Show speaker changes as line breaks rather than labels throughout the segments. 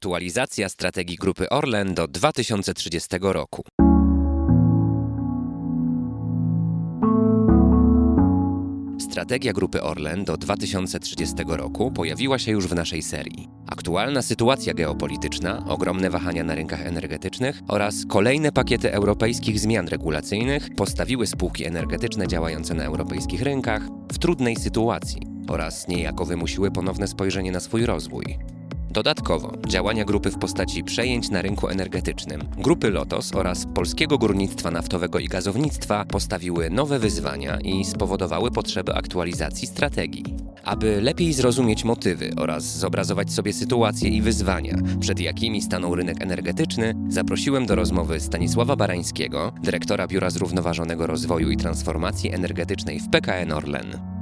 Aktualizacja strategii Grupy Orlen do 2030 roku. Strategia Grupy Orlen do 2030 roku pojawiła się już w naszej serii. Aktualna sytuacja geopolityczna, ogromne wahania na rynkach energetycznych oraz kolejne pakiety europejskich zmian regulacyjnych postawiły spółki energetyczne działające na europejskich rynkach w trudnej sytuacji oraz niejako wymusiły ponowne spojrzenie na swój rozwój. Dodatkowo działania grupy w postaci przejęć na rynku energetycznym, grupy Lotos oraz polskiego górnictwa naftowego i gazownictwa postawiły nowe wyzwania i spowodowały potrzebę aktualizacji strategii. Aby lepiej zrozumieć motywy oraz zobrazować sobie sytuacje i wyzwania, przed jakimi stanął rynek energetyczny, zaprosiłem do rozmowy Stanisława Barańskiego, dyrektora Biura Zrównoważonego Rozwoju i Transformacji Energetycznej w PKN Orlen.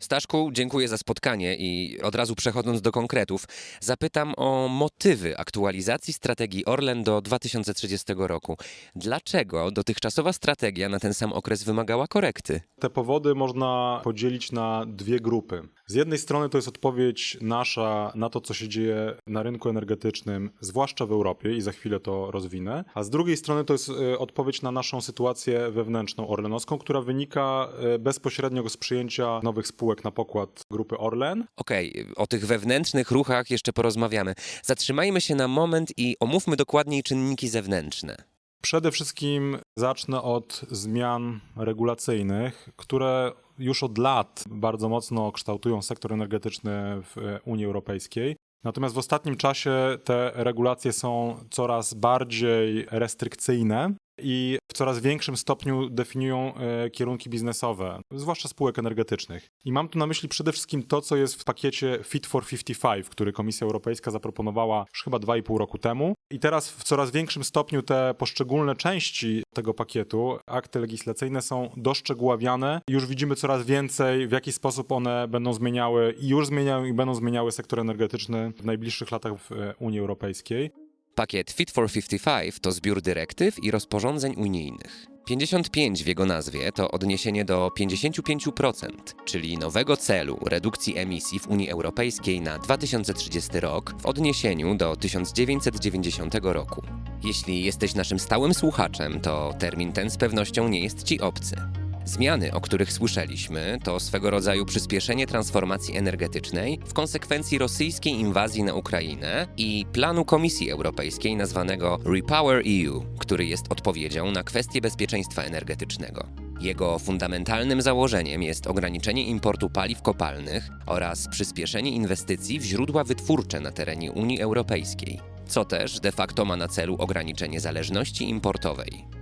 Staszku, dziękuję za spotkanie i od razu przechodząc do konkretów, zapytam o motywy aktualizacji strategii Orlen do 2030 roku. Dlaczego dotychczasowa strategia na ten sam okres wymagała korekty?
Te powody można podzielić na dwie grupy. Z jednej strony to jest odpowiedź nasza na to, co się dzieje na rynku energetycznym, zwłaszcza w Europie, i za chwilę to rozwinę, a z drugiej strony to jest e, odpowiedź na naszą sytuację wewnętrzną orlenowską, która wynika e, bezpośrednio z przyjęcia nowych spółek na pokład grupy Orlen.
Okej, o tych wewnętrznych ruchach jeszcze porozmawiamy. Zatrzymajmy się na moment i omówmy dokładniej czynniki zewnętrzne.
Przede wszystkim zacznę od zmian regulacyjnych, które już od lat bardzo mocno kształtują sektor energetyczny w Unii Europejskiej. Natomiast w ostatnim czasie te regulacje są coraz bardziej restrykcyjne i w coraz większym stopniu definiują e, kierunki biznesowe, zwłaszcza spółek energetycznych. I mam tu na myśli przede wszystkim to, co jest w pakiecie Fit for 55, który Komisja Europejska zaproponowała już chyba 2,5 roku temu. I teraz w coraz większym stopniu te poszczególne części tego pakietu, akty legislacyjne są doszczegóławiane. Już widzimy coraz więcej, w jaki sposób one będą zmieniały i już zmieniają i będą zmieniały sektor energetyczny w najbliższych latach w e, Unii Europejskiej.
Pakiet Fit for 55 to zbiór dyrektyw i rozporządzeń unijnych. 55 w jego nazwie to odniesienie do 55%, czyli nowego celu redukcji emisji w Unii Europejskiej na 2030 rok w odniesieniu do 1990 roku. Jeśli jesteś naszym stałym słuchaczem, to termin ten z pewnością nie jest ci obcy. Zmiany, o których słyszeliśmy, to swego rodzaju przyspieszenie transformacji energetycznej w konsekwencji rosyjskiej inwazji na Ukrainę i planu Komisji Europejskiej nazwanego Repower EU, który jest odpowiedzią na kwestie bezpieczeństwa energetycznego. Jego fundamentalnym założeniem jest ograniczenie importu paliw kopalnych oraz przyspieszenie inwestycji w źródła wytwórcze na terenie Unii Europejskiej, co też de facto ma na celu ograniczenie zależności importowej.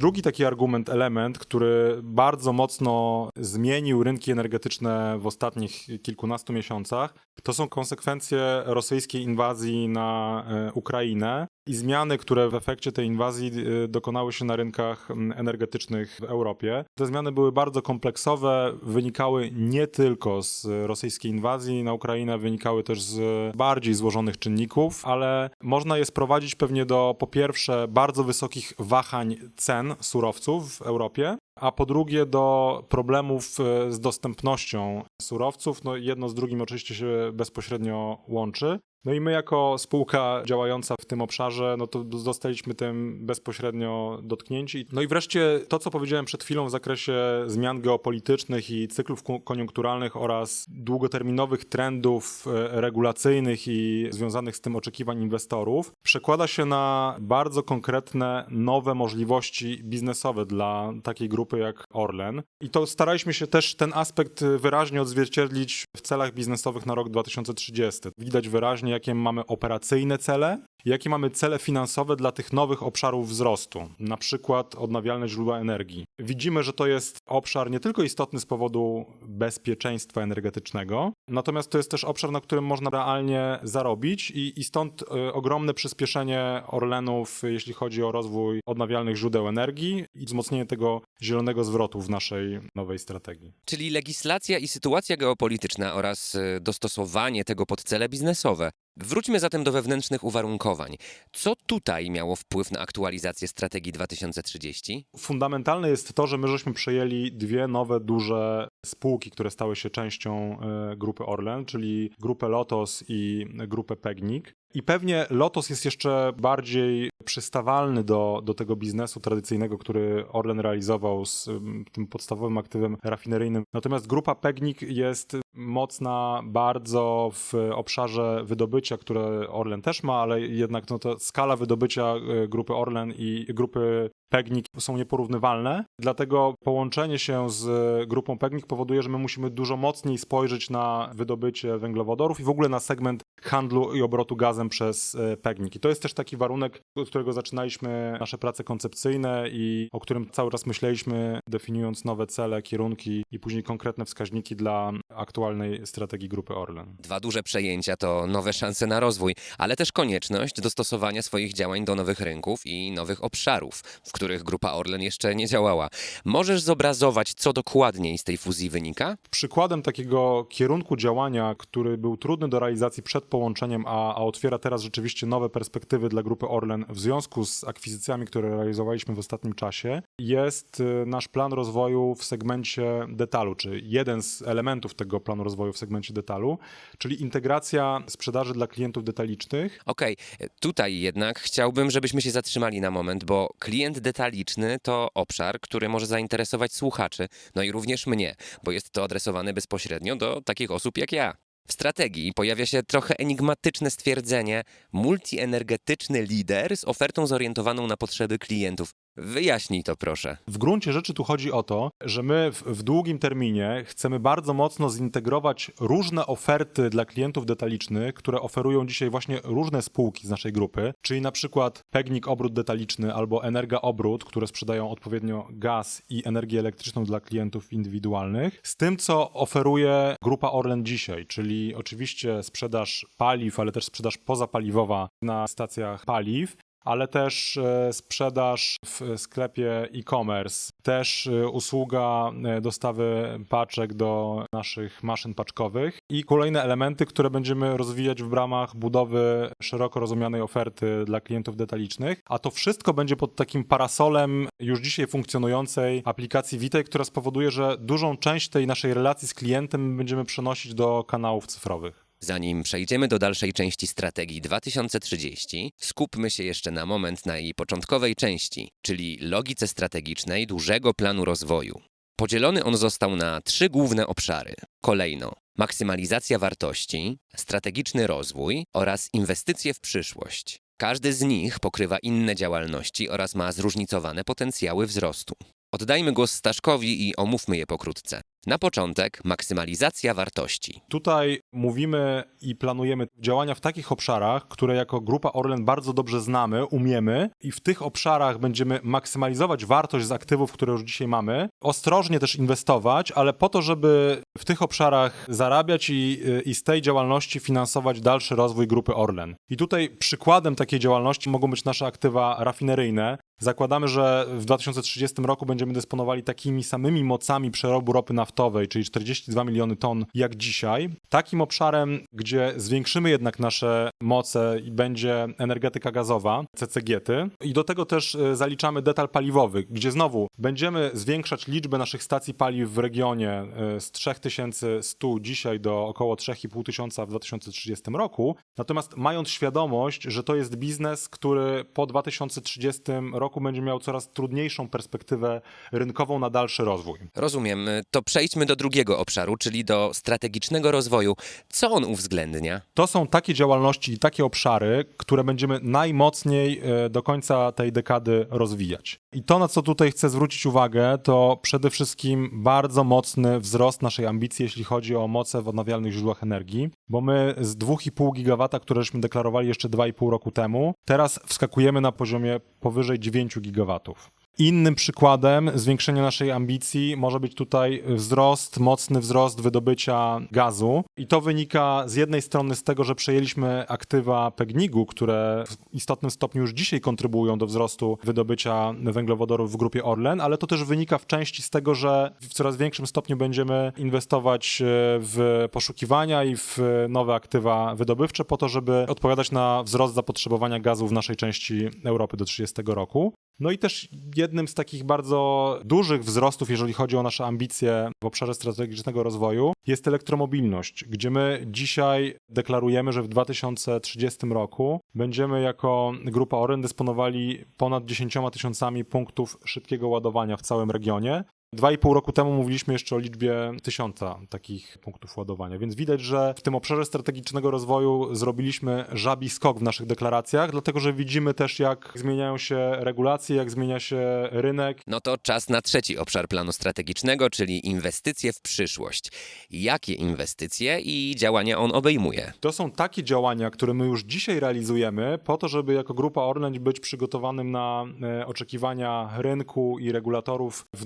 Drugi taki argument, element, który bardzo mocno zmienił rynki energetyczne w ostatnich kilkunastu miesiącach, to są konsekwencje rosyjskiej inwazji na e, Ukrainę i zmiany, które w efekcie tej inwazji e, dokonały się na rynkach m, energetycznych w Europie. Te zmiany były bardzo kompleksowe, wynikały nie tylko z rosyjskiej inwazji na Ukrainę, wynikały też z bardziej złożonych czynników, ale można je sprowadzić pewnie do po pierwsze bardzo wysokich wahań cen surowców w Europie, a po drugie do problemów e, z dostępnością surowców. No jedno z drugim oczywiście się bezpośrednio łączy. No i my jako spółka działająca w tym obszarze, no to zostaliśmy tym bezpośrednio dotknięci. No i wreszcie to, co powiedziałem przed chwilą w zakresie zmian geopolitycznych i cyklów ko- koniunkturalnych oraz długoterminowych trendów e, regulacyjnych i związanych z tym oczekiwań inwestorów, przekłada się na bardzo konkretne, nowe możliwości biznesowe dla takiej grupy jak Orlen. I to staraliśmy się też ten aspekt wyraźnie odzwierciedlić w celach biznesowych na rok 2030. Widać wyraźnie, jakie mamy operacyjne cele, jakie mamy cele finansowe dla tych nowych obszarów wzrostu, na przykład odnawialne źródła energii. Widzimy, że to jest obszar nie tylko istotny z powodu bezpieczeństwa energetycznego, natomiast to jest też obszar, na którym można realnie zarobić i, i stąd y, ogromne przyspieszenie Orlenów, jeśli chodzi o rozwój odnawialnych źródeł energii i wzmocnienie tego zielonego zwrotu w naszej nowej strategii.
Czyli legislacja i sytuacja geopolityczna oraz y, dostosowanie tego pod cele biznesowe. Wróćmy zatem do wewnętrznych uwarunkowań. Co tutaj miało wpływ na aktualizację strategii 2030?
Fundamentalne jest to, że my żeśmy przejęli dwie nowe duże spółki, które stały się częścią e, grupy Orlen, czyli grupę Lotos i grupę Pegnik. I pewnie Lotos jest jeszcze bardziej przystawalny do, do tego biznesu tradycyjnego, który Orlen realizował z mm, tym podstawowym aktywem rafineryjnym. Natomiast grupa Pegnik jest mocna bardzo w obszarze wydobycia, które Orlen też ma, ale jednak no to skala wydobycia e, grupy Orlen i grupy Pegnik są nieporównywalne. Dlatego połączenie się z grupą Pegnik powoduje, że my musimy dużo mocniej spojrzeć na wydobycie węglowodorów i w ogóle na segment handlu i obrotu gazem przez e, Pegnik. I to jest też taki warunek, od którego zaczynaliśmy nasze prace koncepcyjne i o którym cały czas myśleliśmy, definiując nowe cele, kierunki i później konkretne wskaźniki dla aktualnej strategii grupy Orlen.
Dwa duże przejęcia to nowe szanse na rozwój, ale też konieczność dostosowania swoich działań do nowych rynków i nowych obszarów, w których grupa Orlen jeszcze nie działała. Możesz zobrazować, co dokładniej z tej fuzji wynika?
Przykładem takiego kierunku działania, który był trudny do realizacji przed połączeniem, a, a otwiera teraz rzeczywiście nowe perspektywy dla grupy Orlen w związku z akwizycjami, które realizowaliśmy w ostatnim czasie, jest y, nasz plan rozwoju w segmencie detalu, czy jeden z elementów tego planu rozwoju w segmencie detalu, czyli integracja sprzedaży dla klientów detalicznych
Okej, tutaj jednak chciałbym, żebyśmy się zatrzymali na moment, bo klient detaliczny to obszar, który może zainteresować słuchaczy, no i również mnie, bo jest to adresowane bezpośrednio do takich osób jak ja. W strategii pojawia się trochę enigmatyczne stwierdzenie multienergetyczny lider z ofertą zorientowaną na potrzeby klientów. Wyjaśnij to proszę.
W gruncie rzeczy tu chodzi o to, że my w, w długim terminie chcemy bardzo mocno zintegrować różne oferty dla klientów detalicznych, które oferują dzisiaj właśnie różne spółki z naszej grupy, czyli na przykład Pegnik Obrót Detaliczny albo Energa Obrót, które sprzedają odpowiednio gaz i energię elektryczną dla klientów indywidualnych, z tym co oferuje grupa Orlen dzisiaj, czyli oczywiście sprzedaż paliw, ale też sprzedaż pozapaliwowa na stacjach paliw, ale też e, sprzedaż w sklepie e-commerce, też e, usługa e, dostawy paczek do naszych maszyn paczkowych. I kolejne elementy, które będziemy rozwijać w ramach budowy szeroko rozumianej oferty dla klientów detalicznych, a to wszystko będzie pod takim parasolem już dzisiaj funkcjonującej aplikacji Witaj, która spowoduje, że dużą część tej naszej relacji z klientem będziemy przenosić do kanałów cyfrowych.
Zanim przejdziemy do dalszej części strategii 2030, skupmy się jeszcze na moment na jej początkowej części, czyli logice strategicznej dużego planu rozwoju. Podzielony on został na trzy główne obszary. Kolejno maksymalizacja wartości, strategiczny rozwój oraz inwestycje w przyszłość. Każdy z nich pokrywa inne działalności oraz ma zróżnicowane potencjały wzrostu. Oddajmy głos Staszkowi i omówmy je pokrótce. Na początek maksymalizacja wartości.
Tutaj mówimy i planujemy działania w takich obszarach, które jako grupa Orlen bardzo dobrze znamy, umiemy i w tych obszarach będziemy maksymalizować wartość z aktywów, które już dzisiaj mamy, ostrożnie też inwestować, ale po to, żeby w tych obszarach zarabiać i, i z tej działalności finansować dalszy rozwój grupy Orlen. I tutaj przykładem takiej działalności mogą być nasze aktywa rafineryjne. Zakładamy, że w 2030 roku będziemy dysponowali takimi samymi mocami przerobu ropy naftowej, czyli 42 miliony ton jak dzisiaj. Takim obszarem, gdzie zwiększymy jednak nasze moce i będzie energetyka gazowa, CCG-ty. I do tego też e, zaliczamy detal paliwowy, gdzie znowu będziemy zwiększać liczbę naszych stacji paliw w regionie e, z 3100 dzisiaj do około 3500 tysiąca w 2030 roku. Natomiast mając świadomość, że to jest biznes, który po 2030 roku będzie miał coraz trudniejszą perspektywę rynkową na dalszy rozwój.
Rozumiem. To przejdźmy do drugiego obszaru, czyli do strategicznego rozwoju. Co on uwzględnia?
To są takie działalności i takie obszary, które będziemy najmocniej e, do końca tej dekady rozwijać. I to, na co tutaj chcę zwrócić uwagę, to przede wszystkim bardzo mocny wzrost naszej ambicji, jeśli chodzi o moce w odnawialnych źródłach energii, bo my z 2,5 gigawata, któreśmy deklarowali jeszcze 2,5 roku temu, teraz wskakujemy na poziomie powyżej 9 gigawatów. Innym przykładem zwiększenia naszej ambicji może być tutaj wzrost, mocny wzrost wydobycia gazu. I to wynika z jednej strony z tego, że przejęliśmy aktywa PGNiG-u, które w istotnym stopniu już dzisiaj kontrybują do wzrostu wydobycia węglowodorów w grupie Orlen, ale to też wynika w części z tego, że w coraz większym stopniu będziemy inwestować e, w poszukiwania i w nowe aktywa wydobywcze po to, żeby odpowiadać na wzrost zapotrzebowania gazu w naszej części Europy do 30 roku. No i też jednym z takich bardzo dużych wzrostów, jeżeli chodzi o nasze ambicje w obszarze strategicznego rozwoju, jest elektromobilność, gdzie my dzisiaj deklarujemy, że w 2030 roku będziemy jako grupa Oren dysponowali ponad 10 tysiącami punktów szybkiego ładowania w całym regionie. Dwa i pół roku temu mówiliśmy jeszcze o liczbie tysiąca takich punktów ładowania, więc widać, że w tym obszarze strategicznego rozwoju zrobiliśmy żabi skok w naszych deklaracjach, dlatego że widzimy też, jak zmieniają się regulacje, jak zmienia się rynek.
No to czas na trzeci obszar planu strategicznego, czyli inwestycje w przyszłość. Jakie inwestycje i działania on obejmuje?
To są takie działania, które my już dzisiaj realizujemy, po to, żeby jako grupa Orlen być przygotowanym na e, oczekiwania rynku i regulatorów w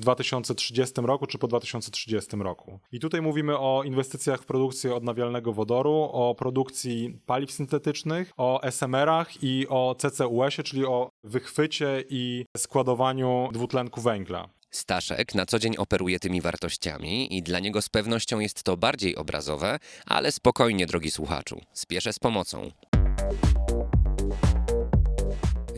2030 roku czy po 2030 roku. I tutaj mówimy o inwestycjach w produkcję odnawialnego wodoru, o produkcji paliw syntetycznych, o SMR-ach i o CCUS-ie, czyli o wychwycie i składowaniu dwutlenku węgla.
Staszek na co dzień operuje tymi wartościami i dla niego z pewnością jest to bardziej obrazowe, ale spokojnie, drogi słuchaczu, spieszę z pomocą.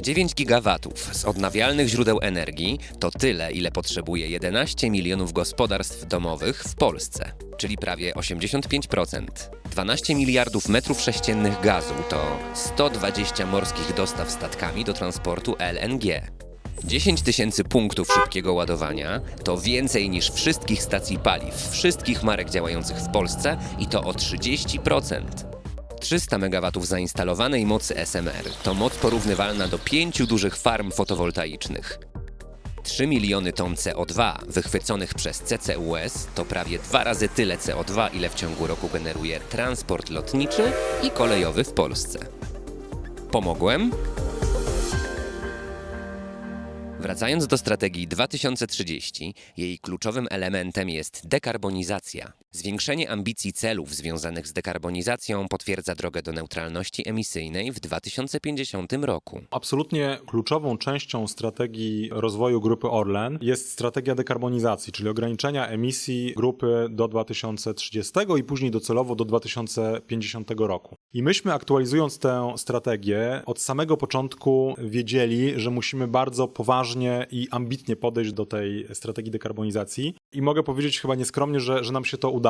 9 gigawatów z odnawialnych źródeł energii to tyle, ile potrzebuje 11 milionów gospodarstw domowych w Polsce, czyli prawie 85%. 12 miliardów metrów sześciennych gazu to 120 morskich dostaw statkami do transportu LNG. 10 tysięcy punktów szybkiego ładowania to więcej niż wszystkich stacji paliw, wszystkich marek działających w Polsce i to o 30%. 300 MW zainstalowanej mocy SMR to moc porównywalna do pięciu dużych farm fotowoltaicznych. 3 miliony ton CO2 wychwyconych przez CCUS to prawie dwa razy tyle CO2, ile w ciągu roku generuje transport lotniczy i kolejowy w Polsce. Pomogłem? Wracając do strategii 2030, jej kluczowym elementem jest dekarbonizacja. Zwiększenie ambicji celów związanych z dekarbonizacją potwierdza drogę do neutralności emisyjnej w 2050 roku.
Absolutnie kluczową częścią strategii rozwoju grupy Orlen jest strategia dekarbonizacji, czyli ograniczenia emisji grupy do 2030 i później docelowo do 2050 roku. I myśmy aktualizując tę strategię od samego początku wiedzieli, że musimy bardzo poważnie i ambitnie podejść do tej strategii dekarbonizacji i mogę powiedzieć chyba nieskromnie, że, że nam się to udało.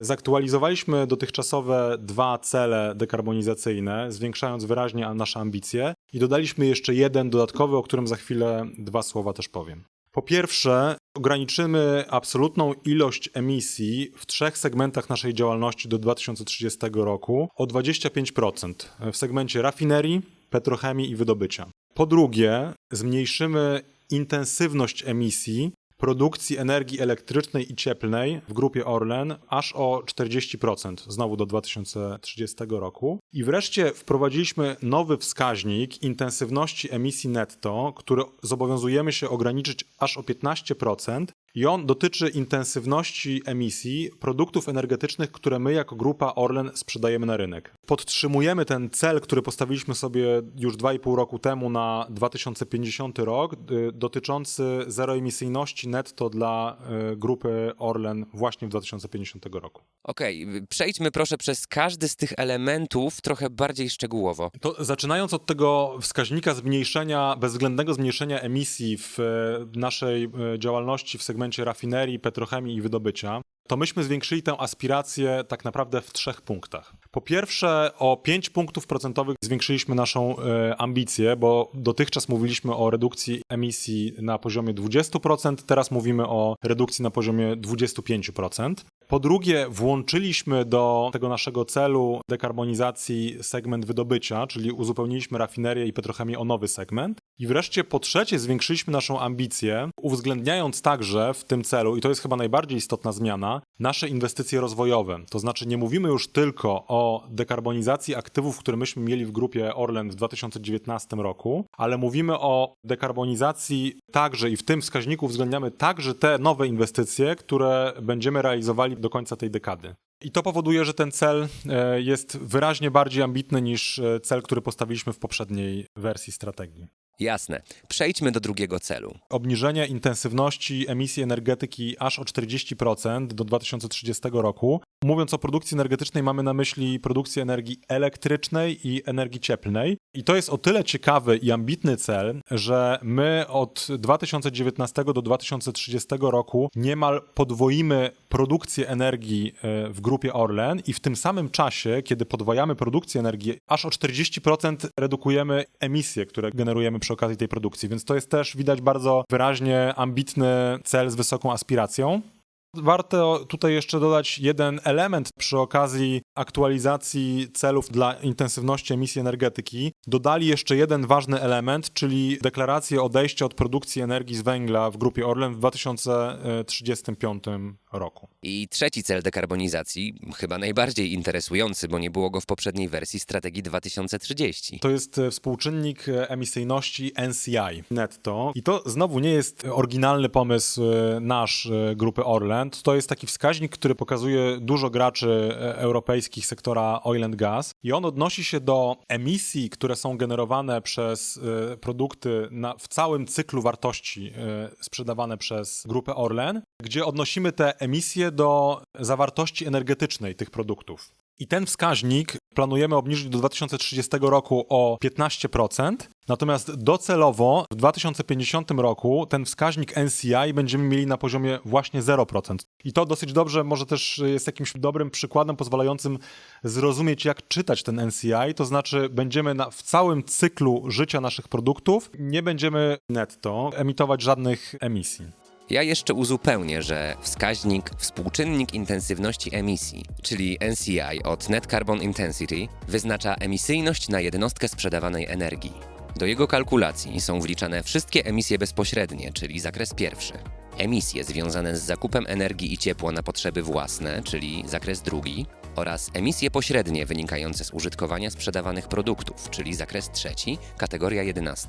Zaktualizowaliśmy dotychczasowe dwa cele dekarbonizacyjne, zwiększając wyraźnie nasze ambicje i dodaliśmy jeszcze jeden dodatkowy, o którym za chwilę dwa słowa też powiem. Po pierwsze, ograniczymy absolutną ilość emisji w trzech segmentach naszej działalności do 2030 roku o 25% w segmencie rafinerii, petrochemii i wydobycia. Po drugie, zmniejszymy intensywność emisji produkcji energii elektrycznej i cieplnej w grupie Orlen aż o 40%, znowu do 2030 roku. I wreszcie wprowadziliśmy nowy wskaźnik intensywności emisji netto, który zobowiązujemy się ograniczyć aż o 15%. I on dotyczy intensywności emisji produktów energetycznych, które my jako grupa Orlen sprzedajemy na rynek. Podtrzymujemy ten cel, który postawiliśmy sobie już 2,5 roku temu na 2050 rok, y, dotyczący zeroemisyjności netto dla y, grupy Orlen właśnie w 2050 roku.
Okej, przejdźmy proszę przez każdy z tych elementów trochę bardziej szczegółowo.
To zaczynając od tego wskaźnika zmniejszenia, bezwzględnego zmniejszenia emisji w e, naszej działalności w segmencie rafinerii, petrochemii i wydobycia, to myśmy zwiększyli tę aspirację tak naprawdę w trzech punktach. Po pierwsze, o 5 punktów procentowych zwiększyliśmy naszą e, ambicję, bo dotychczas mówiliśmy o redukcji emisji na poziomie 20%, teraz mówimy o redukcji na poziomie 25%. Po drugie, włączyliśmy do tego naszego celu dekarbonizacji segment wydobycia, czyli uzupełniliśmy rafinerię i petrochemię o nowy segment. I wreszcie po trzecie, zwiększyliśmy naszą ambicję, uwzględniając także w tym celu, i to jest chyba najbardziej istotna zmiana, nasze inwestycje rozwojowe. To znaczy, nie mówimy już tylko o dekarbonizacji aktywów, które myśmy mieli w grupie Orlen w 2019 roku, ale mówimy o dekarbonizacji także i w tym wskaźniku uwzględniamy także te nowe inwestycje, które będziemy realizowali do końca tej dekady. I to powoduje, że ten cel e, jest wyraźnie bardziej ambitny niż e, cel, który postawiliśmy w poprzedniej wersji strategii.
Jasne. Przejdźmy do drugiego celu.
Obniżenie intensywności emisji energetyki aż o 40% do 2030 roku. Mówiąc o produkcji energetycznej, mamy na myśli produkcję energii elektrycznej i energii cieplnej. I to jest o tyle ciekawy i ambitny cel, że my od 2019 do 2030 roku niemal podwoimy produkcję energii e, w grupie Orlen i w tym samym czasie, kiedy podwajamy produkcję energii, aż o 40% redukujemy emisje, które generujemy przy okazji tej produkcji. Więc to jest też widać bardzo wyraźnie ambitny cel z wysoką aspiracją. Warto tutaj jeszcze dodać jeden element przy okazji aktualizacji celów dla intensywności emisji energetyki. Dodali jeszcze jeden ważny element, czyli deklarację odejścia od produkcji energii z węgla w grupie Orlen w 2035 roku.
I trzeci cel dekarbonizacji, chyba najbardziej interesujący, bo nie było go w poprzedniej wersji strategii 2030.
To jest e, współczynnik e, emisyjności NCI netto. I to znowu nie jest oryginalny pomysł e, nasz grupy Orlen. To jest taki wskaźnik, który pokazuje dużo graczy e, sektora oil and gas. I on odnosi się do emisji, które są generowane przez e, produkty na, w całym cyklu wartości e, sprzedawane przez grupę Orlen, gdzie odnosimy te emisje do zawartości energetycznej tych produktów. I ten wskaźnik planujemy obniżyć do 2030 roku o 15%, natomiast docelowo w 2050 roku ten wskaźnik NCI będziemy mieli na poziomie właśnie 0%. I to dosyć dobrze może też jest jakimś dobrym przykładem pozwalającym zrozumieć, jak czytać ten NCI, to znaczy będziemy na, w całym cyklu życia naszych produktów, nie będziemy netto emitować żadnych emisji.
Ja jeszcze uzupełnię, że wskaźnik współczynnik intensywności emisji, czyli NCI od Net Carbon Intensity, wyznacza emisyjność na jednostkę sprzedawanej energii. Do jego kalkulacji są wliczane wszystkie emisje bezpośrednie, czyli zakres pierwszy. Emisje związane z zakupem energii i ciepła na potrzeby własne, czyli zakres drugi, oraz emisje pośrednie wynikające z użytkowania sprzedawanych produktów, czyli zakres trzeci, kategoria 11.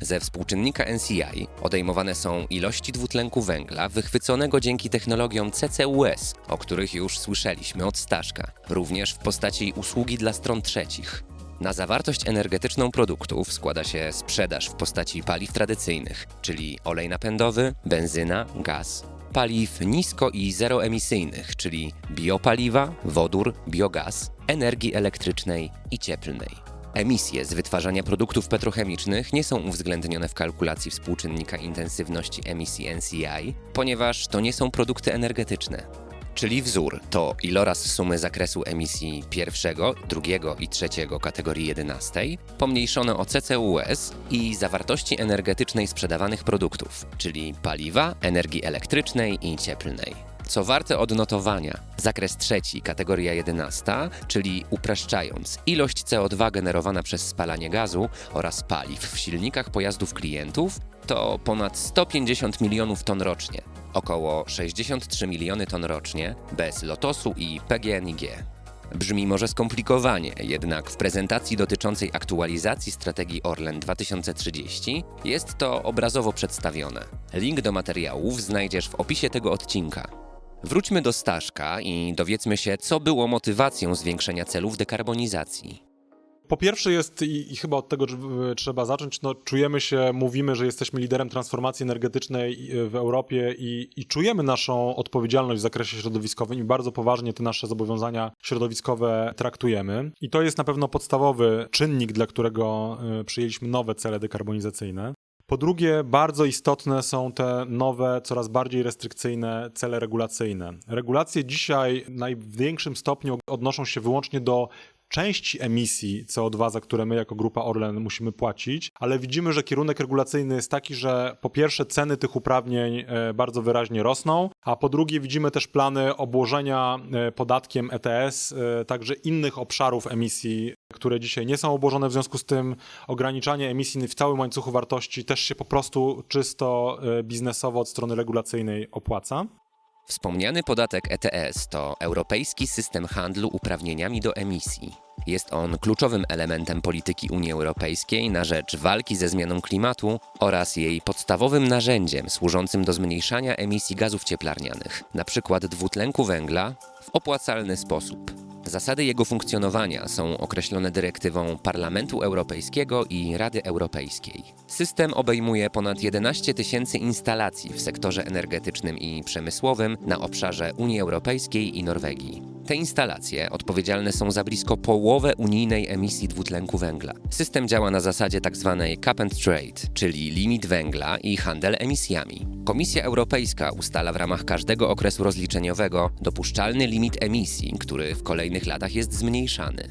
Ze współczynnika NCI odejmowane są ilości dwutlenku węgla wychwyconego dzięki technologiom CCUS, o których już słyszeliśmy od Staszka, również w postaci usługi dla stron trzecich. Na zawartość energetyczną produktów składa się sprzedaż w postaci paliw tradycyjnych, czyli olej napędowy, benzyna, gaz, paliw nisko i zeroemisyjnych, czyli biopaliwa, wodór, biogaz, energii elektrycznej i cieplnej. Emisje z wytwarzania produktów petrochemicznych nie są uwzględnione w kalkulacji współczynnika intensywności emisji NCI, ponieważ to nie są produkty energetyczne. Czyli wzór to iloraz sumy zakresu emisji pierwszego, drugiego i trzeciego kategorii 11, pomniejszone o CCUS i zawartości energetycznej sprzedawanych produktów, czyli paliwa, energii elektrycznej i cieplnej. Co warte odnotowania, zakres trzeci, kategoria 11, czyli upraszczając, ilość CO2 generowana przez spalanie gazu oraz paliw w silnikach pojazdów klientów to ponad 150 milionów ton rocznie, około 63 miliony ton rocznie bez Lotosu i PGNiG. Brzmi może skomplikowanie, jednak w prezentacji dotyczącej aktualizacji strategii Orlen 2030 jest to obrazowo przedstawione. Link do materiałów znajdziesz w opisie tego odcinka. Wróćmy do Staszka i dowiedzmy się, co było motywacją zwiększenia celów dekarbonizacji.
Po pierwsze jest, i, i chyba od tego tr- trzeba zacząć, no, czujemy się, mówimy, że jesteśmy liderem transformacji energetycznej w Europie i, i czujemy naszą odpowiedzialność w zakresie środowiskowym i bardzo poważnie te nasze zobowiązania środowiskowe traktujemy. I to jest na pewno podstawowy czynnik, dla którego y, przyjęliśmy nowe cele dekarbonizacyjne. Po drugie, bardzo istotne są te nowe, coraz bardziej restrykcyjne cele regulacyjne. Regulacje dzisiaj w największym stopniu odnoszą się wyłącznie do części emisji CO2, za które my jako grupa Orlen musimy płacić, ale widzimy, że kierunek regulacyjny jest taki, że po pierwsze ceny tych uprawnień e, bardzo wyraźnie rosną, a po drugie widzimy też plany obłożenia e, podatkiem ETS e, także innych obszarów emisji, które dzisiaj nie są obłożone, w związku z tym ograniczanie emisji w całym łańcuchu wartości też się po prostu czysto biznesowo od strony regulacyjnej opłaca.
Wspomniany podatek ETS to Europejski System Handlu Uprawnieniami do Emisji. Jest on kluczowym elementem polityki Unii Europejskiej na rzecz walki ze zmianą klimatu oraz jej podstawowym narzędziem służącym do zmniejszania emisji gazów cieplarnianych, np. dwutlenku węgla, w opłacalny sposób. Zasady jego funkcjonowania są określone dyrektywą Parlamentu Europejskiego i Rady Europejskiej. System obejmuje ponad 11 tysięcy instalacji w sektorze energetycznym i przemysłowym na obszarze Unii Europejskiej i Norwegii. Te instalacje odpowiedzialne są za blisko połowę unijnej emisji dwutlenku węgla. System działa na zasadzie tzw. cap and trade, czyli limit węgla i handel emisjami. Komisja Europejska ustala w ramach każdego okresu rozliczeniowego dopuszczalny limit emisji, który w kolejnych latach jest zmniejszany.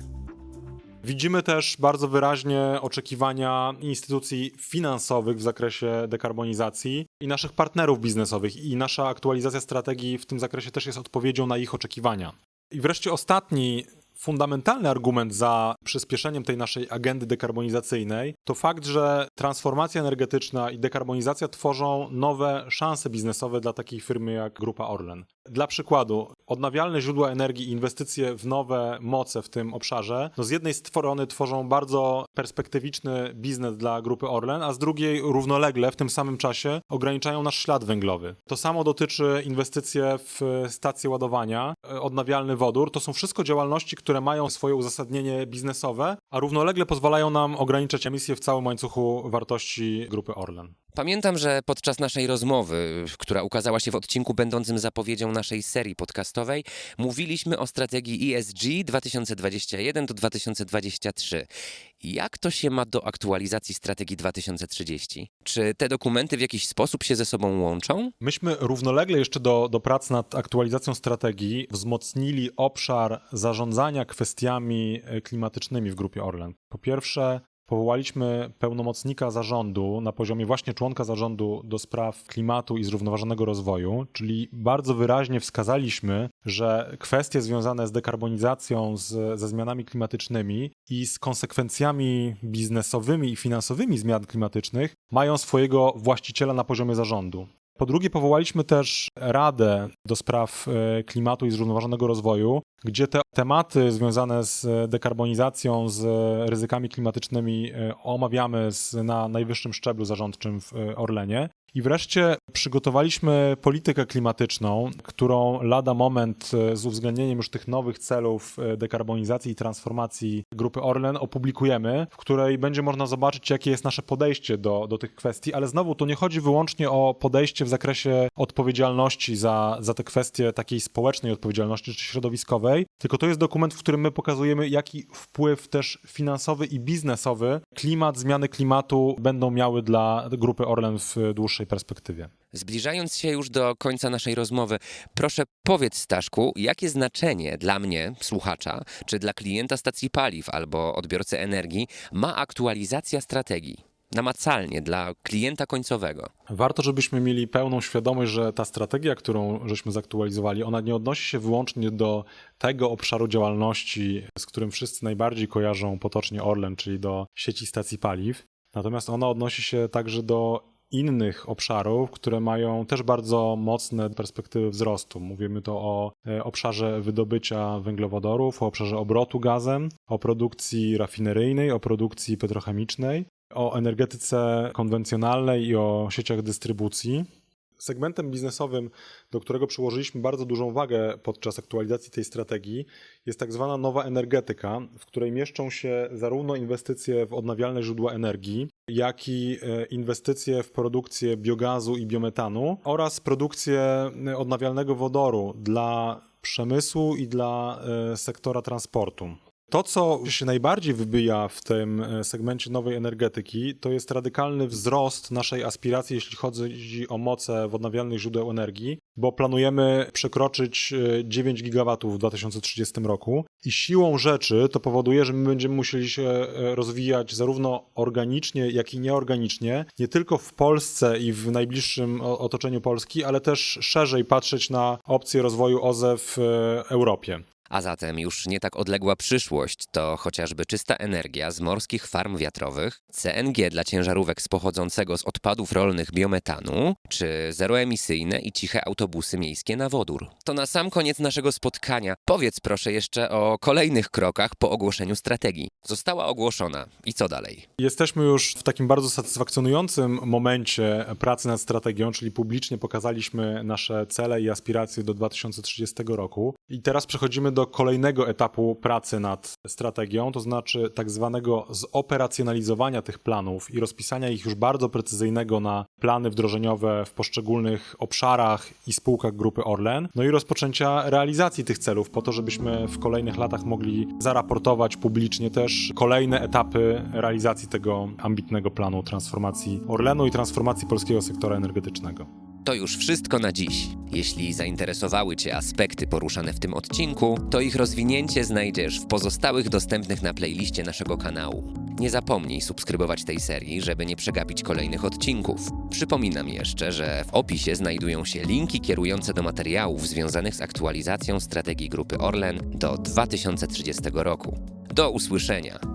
Widzimy też bardzo wyraźnie oczekiwania instytucji finansowych w zakresie dekarbonizacji i naszych partnerów biznesowych, i nasza aktualizacja strategii w tym zakresie też jest odpowiedzią na ich oczekiwania. I wreszcie ostatni fundamentalny argument za przyspieszeniem tej naszej agendy dekarbonizacyjnej to fakt, że transformacja energetyczna i dekarbonizacja tworzą nowe szanse biznesowe dla takiej firmy jak Grupa Orlen. Dla przykładu, odnawialne źródła energii i inwestycje w nowe moce w tym obszarze, no z jednej strony tworzą bardzo perspektywiczny biznes dla Grupy Orlen, a z drugiej równolegle w tym samym czasie ograniczają nasz ślad węglowy. To samo dotyczy inwestycje w stacje ładowania, e, odnawialny wodór. To są wszystko działalności, które mają swoje uzasadnienie biznesowe, a równolegle pozwalają nam ograniczać emisje w całym łańcuchu wartości Grupy Orlen.
Pamiętam, że podczas naszej rozmowy, która ukazała się w odcinku będącym zapowiedzią naszej serii podcastowej, mówiliśmy o strategii ESG 2021 do 2023. Jak to się ma do aktualizacji strategii 2030? Czy te dokumenty w jakiś sposób się ze sobą łączą?
Myśmy równolegle jeszcze do, do prac nad aktualizacją strategii wzmocnili obszar zarządzania kwestiami e, klimatycznymi w Grupie Orlen. Po pierwsze, Powołaliśmy pełnomocnika zarządu na poziomie właśnie członka zarządu do spraw klimatu i zrównoważonego rozwoju, czyli bardzo wyraźnie wskazaliśmy, że kwestie związane z dekarbonizacją, z, ze zmianami klimatycznymi i z konsekwencjami biznesowymi i finansowymi zmian klimatycznych mają swojego właściciela na poziomie zarządu. Po drugie, powołaliśmy też Radę do spraw e, klimatu i zrównoważonego rozwoju, gdzie te tematy związane z dekarbonizacją, z ryzykami klimatycznymi e, omawiamy na najwyższym szczeblu zarządczym w e, Orlenie. I wreszcie przygotowaliśmy politykę klimatyczną, którą lada moment z uwzględnieniem już tych nowych celów dekarbonizacji i transformacji grupy Orlen opublikujemy, w której będzie można zobaczyć, jakie jest nasze podejście do, do tych kwestii, ale znowu to nie chodzi wyłącznie o podejście w zakresie odpowiedzialności za, za te kwestie takiej społecznej odpowiedzialności czy środowiskowej, tylko to jest dokument, w którym my pokazujemy, jaki wpływ też finansowy i biznesowy klimat, zmiany klimatu będą miały dla grupy Orlen w dłuższej perspektywie.
Zbliżając się już do końca naszej rozmowy, proszę powiedz Staszku, jakie znaczenie dla mnie, słuchacza, czy dla klienta stacji paliw albo odbiorcy energii ma aktualizacja strategii? Namacalnie dla klienta końcowego.
Warto, żebyśmy mieli pełną świadomość, że ta strategia, którą żeśmy zaktualizowali, ona nie odnosi się wyłącznie do tego obszaru działalności, z którym wszyscy najbardziej kojarzą potocznie Orlen, czyli do sieci stacji paliw. Natomiast ona odnosi się także do innych obszarów, które mają też bardzo mocne perspektywy wzrostu. Mówimy to o e, obszarze wydobycia węglowodorów, o obszarze obrotu gazem, o produkcji rafineryjnej, o produkcji petrochemicznej, o energetyce konwencjonalnej i o sieciach dystrybucji. Segmentem biznesowym, do którego przyłożyliśmy bardzo dużą wagę podczas aktualizacji tej strategii, jest tak zwana nowa energetyka, w której mieszczą się zarówno inwestycje w odnawialne źródła energii, jak i e, inwestycje w produkcję biogazu i biometanu oraz produkcję e, odnawialnego wodoru dla przemysłu i dla e, sektora transportu. To, co się najbardziej wybija w tym e, segmencie nowej energetyki, to jest radykalny wzrost naszej aspiracji, jeśli chodzi o moce w odnawialnych źródeł energii, bo planujemy przekroczyć e, 9 gigawatów w 2030 roku i siłą rzeczy to powoduje, że my będziemy musieli się e, rozwijać zarówno organicznie, jak i nieorganicznie, nie tylko w Polsce i w najbliższym otoczeniu Polski, ale też szerzej patrzeć na opcje rozwoju OZE w e, Europie.
A zatem już nie tak odległa przyszłość to chociażby czysta energia z morskich farm wiatrowych, CNG dla ciężarówek z pochodzącego z odpadów rolnych biometanu, czy zeroemisyjne i ciche autobusy miejskie na wodór. To na sam koniec naszego spotkania powiedz proszę jeszcze o kolejnych krokach po ogłoszeniu strategii. Została ogłoszona i co dalej?
Jesteśmy już w takim bardzo satysfakcjonującym momencie pracy nad strategią, czyli publicznie pokazaliśmy nasze cele i aspiracje do 2030 roku. I teraz przechodzimy do kolejnego etapu pracy nad strategią, to znaczy tak zwanego zoperacjonalizowania tych planów i rozpisania ich już bardzo precyzyjnego na plany wdrożeniowe w poszczególnych obszarach i spółkach grupy Orlen, no i rozpoczęcia realizacji tych celów po to, żebyśmy w kolejnych latach mogli zaraportować publicznie też kolejne etapy realizacji tego ambitnego planu transformacji Orlenu i transformacji polskiego sektora energetycznego.
To już wszystko na dziś. Jeśli zainteresowały Cię aspekty poruszane w tym odcinku, to ich rozwinięcie znajdziesz w pozostałych dostępnych na playliście naszego kanału. Nie zapomnij subskrybować tej serii, żeby nie przegapić kolejnych odcinków. Przypominam jeszcze, że w opisie znajdują się linki kierujące do materiałów związanych z aktualizacją strategii grupy Orlen do 2030 roku. Do usłyszenia!